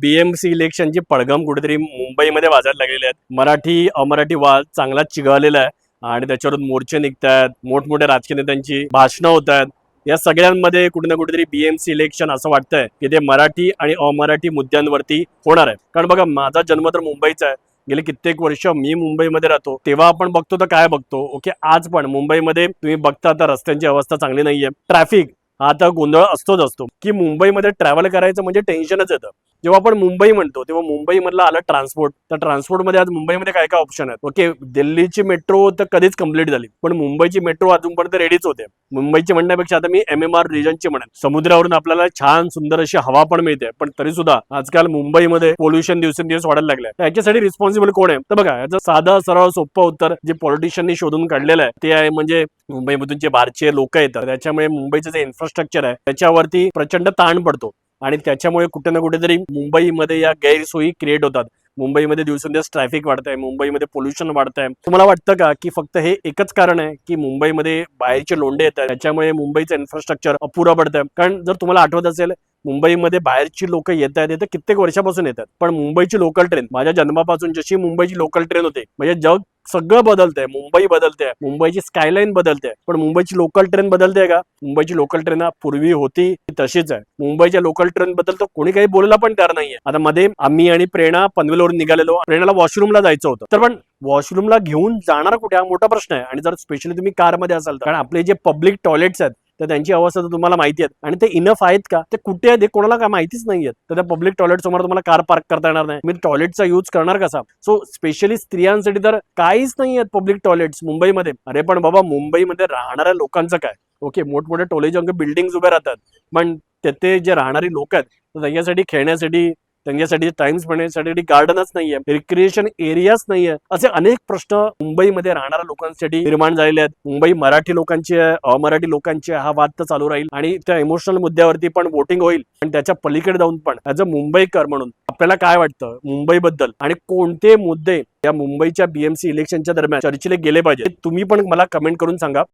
BMC इलेक्शनची पडगम कुठेतरी मुंबईमध्ये वाजायला लागलेले आहेत. मराठी अमराठी वाद चांगला चिघळलेला आहे. आणि त्याच्यावरून मोर्चे निघतात मोठमोठ्या राजकीय नेत्यांची भाषणं होत आहेत या सगळ्यांमध्ये कुठे ना कुठेतरी बीएमसी इलेक्शन असं वाटतंय की ते मराठी आणि अमराठी मुद्द्यांवरती होणार आहे कारण बघा माझा जन्म तर मुंबईचा आहे. गेले कित्येक वर्ष मी मुंबईमध्ये राहतो. तेव्हा आपण बघतो तर काय बघतो? ओके आज पण मुंबईमध्ये तुम्ही बघता तर रस्त्यांची अवस्था चांगली नाहीये. ट्रॅफिक हा आता गोंधळ असतोच असतो. की मुंबईमध्ये ट्रॅव्हल करायचं म्हणजे टेन्शनच येतं. जेव्हा आपण मुंबई म्हणतो तेव्हा मुंबईमधला आलं ट्रान्सपोर्ट तर ट्रान्सपोर्टमध्ये आज मुंबईमध्ये काय काय ऑप्शन आहेत? ओके दिल्लीची मेट्रो तर कधीच कंप्लीट झाली. पण मुंबईची मेट्रो अजूनपर्यंत रेडीच होते. मुंबईची म्हणण्यापेक्षा आता मी एम एम आर रिजनची म्हणेन. समुद्रावरून आपल्याला छान सुंदर अशी हवा पण मिळते. पण तरी सुद्धा आजकाल मुंबईमध्ये पोल्युशन दिवसेंदिवस वाढायला लागलंय. तर याच्यासाठी रिस्पॉन्सिबल कोण आहे? तर बघा याचं साधं सरळ सोपं उत्तर जे पॉलिटिशियननी शोधून काढलेलं आहे ते आहे म्हणजे मुंबईमधून जे बाहेरचे लोक येतात त्याच्यामुळे मुंबईचं जे इन्फ्रास्ट्रक्चर आहे त्याच्यावरती प्रचंड ताण पडतो. आणि त्याच्यामुळे कुठे ना कुठेतरी मुंबईमध्ये या गैरसोयी क्रिएट होतात. मुंबईमध्ये दिवसेंदिवस ट्रॅफिक वाढत आहे मुंबईमध्ये पोल्युशन वाढत आहे तुम्हाला वाटतं का की फक्त हे एकच कारण आहे की मुंबईमध्ये बाहेरचे लोंडे आहेत त्याच्यामुळे मुंबईचं इन्फ्रास्ट्रक्चर अपुरा पडतं कारण जर तुम्हाला आठवत असेल मुंबईमध्ये बाहेरची लोक येत आहेत ते कित्येक वर्षापासून येतात. पण मुंबईची लोकल ट्रेन माझ्या जन्मापासून जशी मुंबईची लोकल ट्रेन होते म्हणजे जग सगळं बदलतंय मुंबई बदलते मुंबईची स्कायलाईन बदलते पण मुंबईची लोकल ट्रेन बदलते का? मुंबईची लोकल ट्रेन पूर्वी होती तशीच आहे. मुंबईच्या लोकल ट्रेन बद्दल तर कोणी काही बोलायला पण तयार नाहीये. आता मध्ये आम्ही आणि प्रेरणा पनवेलवरून निघालेलो. प्रेरणाला वॉशरूमला जायचं होतं. तर पण वॉशरूमला घेऊन जाणार कुठे? हा मोठा प्रश्न आहे. आणि जर स्पेशली तुम्ही कारमध्ये असाल तर. कारण आपले जे पब्लिक टॉयलेट्स आहेत तर त्यांची अवस्था तर तुम्हाला माहिती आहेत. आणि ते इनफ आहेत का? ते कुठे आहेत हे कोणाला काय माहितीच नाहीये तर त्या पब्लिक टॉयलेट समोर तुम्हाला कार पार्क करता येणार नाही. मी टॉयलेटचा यूज करणार कसा? सो स्पेशली स्त्रियांसाठी तर काहीच नाही आहेत पब्लिक टॉयलेट्स मुंबईमध्ये. अरे पण बाबा मुंबईमध्ये राहणाऱ्या लोकांचं काय? ओके मोठमोठे टोलेज अंग बिल्डिंग उभे राहतात. पण तेथे जे राहणारी लोक आहेत तर त्यांच्यासाठी खेळण्यासाठी त्यांच्यासाठी टाइम स्पेंडसाठी गार्डनच नाहीये रिक्रिएशन एरियाच नाहीये. असे अनेक प्रश्न मुंबईमध्ये राहणाऱ्या लोकांसाठी निर्माण झालेले आहेत. मुंबई मराठी लोकांची अमराठी लोकांची हा वाद तर चालू राहील. आणि त्या इमोशनल मुद्द्यावरती पण वोटिंग होईल. आणि त्याच्या पलीकडे जाऊन पण ऍज अ मुंबईकर म्हणून आपल्याला काय वाटतं? मुंबईबद्दल. आणि कोणते मुद्दे या मुंबईच्या बीएमसी इलेक्शनच्या दरम्यान चर्चेले गेले पाहिजे तुम्ही पण मला कमेंट करून सांगा.